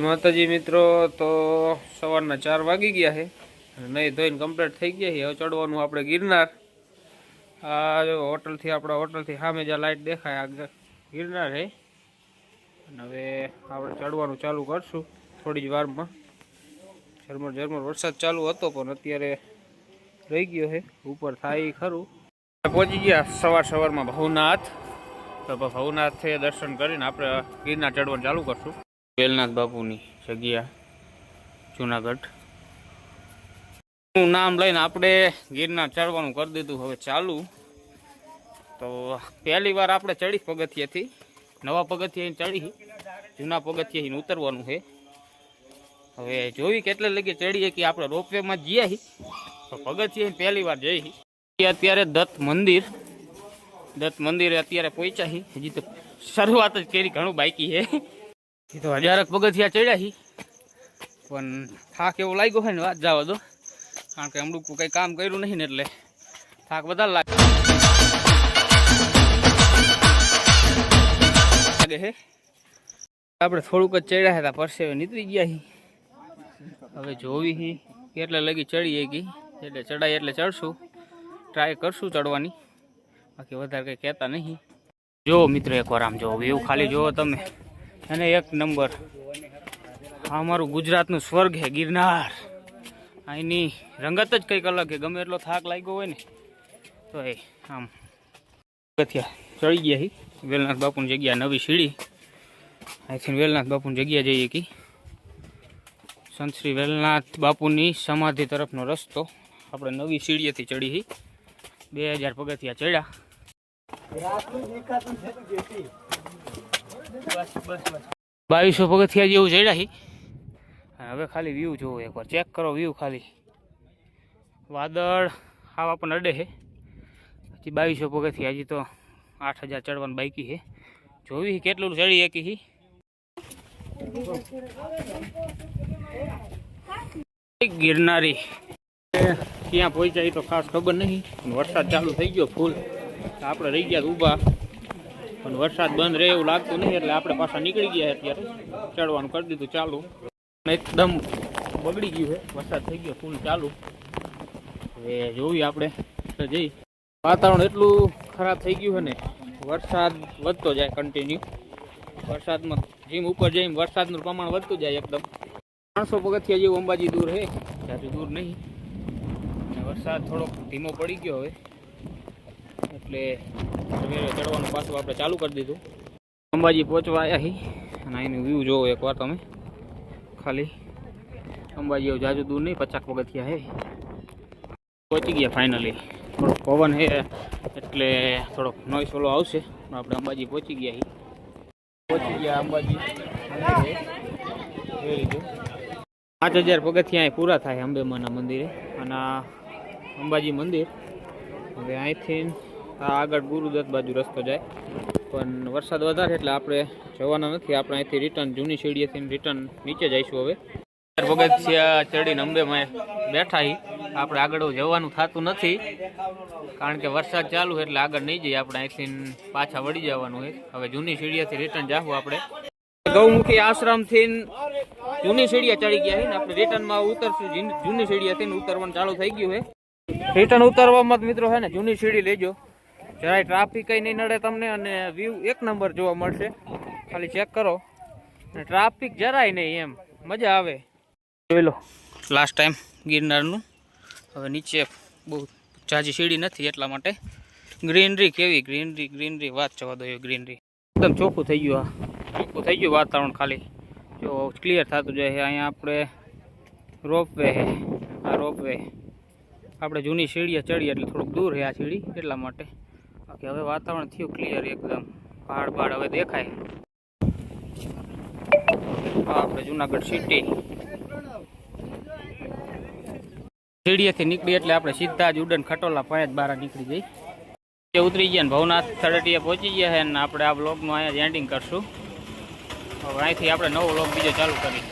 માતાજી મિત્રો, તો સવારના ચાર વાગી ગયા છે નહીં ધોઈને કમ્પ્લીટ થઈ ગયા છે. હવે ચડવાનું આપણે ગિરનાર. આ જો હોટલથી, આપણા હોટલથી સામે જ્યાં લાઇટ દેખાય, આ ગિરનાર છે. અને હવે આપણે ચડવાનું ચાલુ કરશું થોડી જ વારમાં. ઝરમર ઝરમર વરસાદ ચાલુ હતો, પણ અત્યારે રહી ગયો છે. ઉપર થાય ખરું. પહોંચી ગયા સવાર સવારમાં ભવનાથ. તો ભવનાથે દર્શન કરીને આપણે ગિરનાર ચડવાનું ચાલુ કરશું. વેલનાથ બાપુની જગ્યા, જુનાગઢ. નું નામ લઈને આપણે ગિરનાર ચડવાનું કરી દીધું. હવે ચાલુ. તો પહેલી વાર આપણે ચડી પગથિયાથી. નવા પગથિયા ચડી. જૂના પગથિયા ઉતરવાનું છે. હવે જોઈ કેટલે લગી ચડીએ કે આપણે રોપવેમાં જઈએ. તો પગથિયા પહેલી વાર જઈ. અત્યારે દત્ત મંદિર. દત્ત મંદિરે અત્યારે પહોંચ્યા હી હજી તો શરૂઆત જ કરી. ઘણું બાકી છે. એ તો હજારક પગથિયા ચડ્યા હી. પણ થાક એવો લાગ્યો હોય ને વાત જવા દો. કારણ કે હમણાં કંઈ કામ કર્યું નહીં ને એટલે થાક વધારે લાગે લાગે છે આપણે થોડુંક જ ચડ્યા હતા પરસેવે નીકળી ગયા હી. હવે જોવી હી કેટલે લગી ચડીએ ગઈ. એટલે ચડાય એટલે ચડશું. ટ્રાય કરશું ચડવાની. બાકી વધારે કંઈ કહેતા નહીં. જો મિત્ર, એકવાર આમ જોવો એવું ખાલી જોવો તમે. અને એક નંબર. આ અમારું ગુજરાતનું સ્વર્ગ છે ગિરનાર. અહીંની રંગત જ કંઈક અલગ છે ગમે એટલો થાક લાગ્યો હોય ને, તો એ આમ પગથિયા ચડી ગયા વેલનાથ બાપુની જગ્યા નવી સીડી. અહીંથી વેલનાથ બાપુની જગ્યા જઈએ કી. સંત શ્રી વેલનાથ બાપુની સમાધિ તરફનો રસ્તો. આપણે નવી સીડીએથી ચડી બે હજાર પગથિયા ચડ્યા. બાવીસો પગથિયા જેવું હી અને હવે ખાલી વ્યૂ જોવો એકવાર. ચેક કરો વ્યૂ ખાલી. વાદળ હાવ આપણને અડે છે. પછી બાવીસો પગથિયા, હજી તો આઠ હજાર ચડવાનું બાઈકી છે. જોવી કેટલું ચડી શકી ગિરનારી. ક્યાં પહોંચ્યા તો ખાસ ખબર નહીં. પણ વરસાદ ચાલુ થઈ ગયો, ફૂલ. આપણે રહી ગયા ઊભા. પણ વરસાદ બંધ રહે એવું લાગતું નહીં, એટલે આપણે પાછા નીકળી ગયા અત્યારે. ચડવાનું કરી દીધું ચાલુ. એકદમ બગડી ગયું છે. વરસાદ થઈ ગયો ફૂલ ચાલુ. હવે જોવી આપણે જઈ વાતાવરણ એટલું ખરાબ થઈ ગયું છે ને, વરસાદ વધતો જાય કન્ટિન્યુ વરસાદમાં જેમ ઉપર જઈએ વરસાદનું પ્રમાણ વધતું જાય એકદમ. ત્રણસો પગથિયા જેવું અંબાજી દૂર છે ત્યાંથી દૂર નહીં. વરસાદ થોડોક ધીમો પડી ગયો હવે. એટલે ચડવાનું પાછું આપણે ચાલુ કરી દીધું. અંબાજી પહોંચવા આવ્યા હી. અને અહીંનું વ્યૂ જોવો એકવાર તમે. ખાલી અંબાજી જાજુ દૂર નહીં, પચાસ પગથિયા હે. પહોંચી ગયા ફાઇનલી થોડોક પવન હે, એટલે થોડોક નોઈસ ઓલો આવશે. પણ આપણે અંબાજી પહોંચી ગયા હી. પહોંચી ગયા અંબાજી. પાંચ હજાર પગથિયા પૂરા થાય અંબેમાના મંદિરે. અને અંબાજી મંદિર. હવે અહીંથી આ આગળ ગુરુદત્ત બાજુ રસ્તો જાય. પણ વરસાદ વધારે એટલે આપણે જવાના નથી. આપણે અહીંથી રિટર્ન જૂની શેડીએથી રિટર્ન નીચે જઈશું હવે. પગથિયા ચડીને અંબેમાં બેઠા આપણે આગળ જવાનું થતું નથી. કારણ કે વરસાદ ચાલુ એટલે આગળ નહીં જઈએ. આપણે અહીંથી પાછા વળી જવાનું હોય હવે જૂની સીડીએથી રિટર્ન જાવું આપણે. ગૌમુખી આશ્રમથી જૂની સીડીએ ચડી ગયા છે ને આપણે રિટર્નમાં ઉતરશું. જીન- સીડીએથી ઉતરવાનું ચાલુ થઈ ગયું છે. રિટર્ન ઉતરવામાં મિત્રો છે ને જૂની સીડી લેજો. જરાય ટ્રાફિક નહીં નડે તમને અને વ્યૂ એક નંબર જોવા મળશે. ખાલી ચેક કરો. ટ્રાફિક જરાય નહીં એમ. મજા આવે. જોઈ લો. Last time ગિરનારનું. હવે નીચે બહુ જાજી સીડી નથી એટલા માટે. ગ્રીનરી કેવી? ગ્રીનરી ગ્રીનરી વાત જવા દો ગ્રીનરી એકદમ ચોખ્ખું થઈ ગયું આ. ચોખ્ખું થઈ ગયું વાતાવરણ ખાલી. જો ક્લિયર થતું જાય અહીંયા આપણે રોપવે છે. આ રોપવે. આપણે જૂની સીડીએ ચડીએ એટલે થોડુંક દૂર છે આ સીડી એટલા માટે. બાકી હવે વાતાવરણ થયું ક્લિયર એકદમ. પહાડ પહાડ હવે દેખાય. આપણે જુનાગઢ સિટી સીડીએથી નીકળી એટલે આપણે સીધા જ ઉડન ખટોલા પાંચ જ બહાર નીકળી જઈ. તે ઉતરી ગયા ભવનાથ થરટીએ પહોંચી ગયા છે ને આપણે આ બ્લોગમાં અહીંયા જ એન્ડિંગ કરશું. હવે અહીંથી આપણે નવો બ્લોગ બીજો ચાલુ કરી